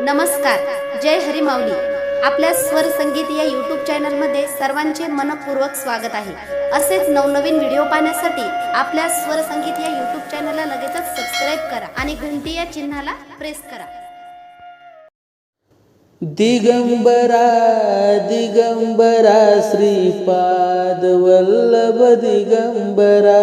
नमस्कार जय हरी माऊली. आपल्या स्वर संगीत या यूट्यूब चॅनलमध्ये सर्वांचे मनपूर्वक स्वागत आहे. असेच नवनवीन व्हिडिओ पाहण्यासाठी आपल्या स्वर संगीत या यूट्यूब चॅनलला लगेचच सबस्क्राईब करा आणि घंटी या चिन्हाला प्रेस करा. दिगंबरा दिगंबरा श्रीपाद वल्लभ दिगंबरा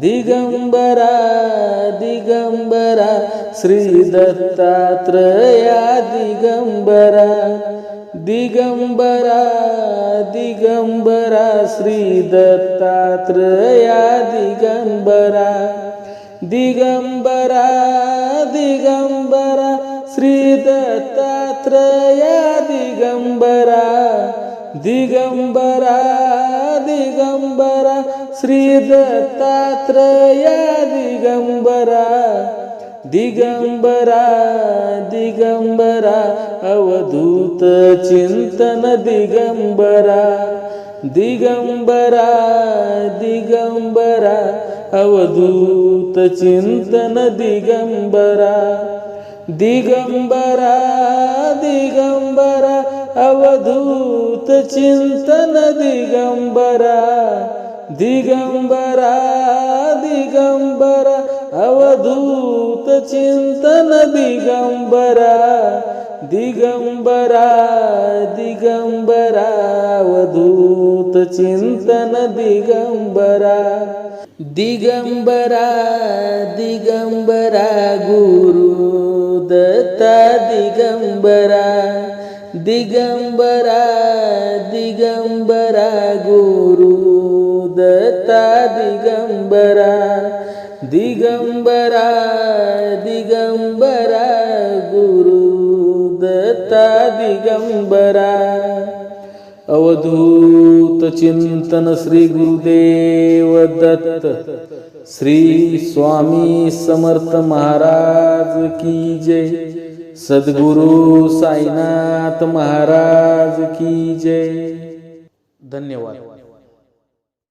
दिगंबरा दिगंबरा श्री दत्तात्रया दिगंबरा दिगंबरा दिगंबरा श्री दत्तात्रया दिगंबरा दिगंबरा दिगंबरा श्री दत्तात्रया दिगंबरा। दिगंबरा दिगंबरा श्री दत्तात्रया दिगंबरा दिगंबरा दिगंबरा अवधूत चिंतन दिगंबरा दिगंबरा दिगंबरा अवधूत चिंतन दिगंबरा दिगंबरा दिगंबरा अवधूत चिंतन दिगंबरा दिगंबरा दिगंबरा अवधूत चिंतन दिगंबरा दिगंबरा दिगंबरा अवधूत चिंतन दिगंबरा दिगंबरा दिगंबरा गुरु दत्ता दिगंबरा दिगंबरा दिगंबरा गुरु दत्ता दिगंबरा दिगंबरा दिगंबरा गुरु दत्ता दिगंबरा। अवधूत चिंतन श्री गुरुदेव दत्त श्री स्वामी समर्थ महाराज की जय। सद्गुरु साईनाथ महाराज की जय. धन्यवाद.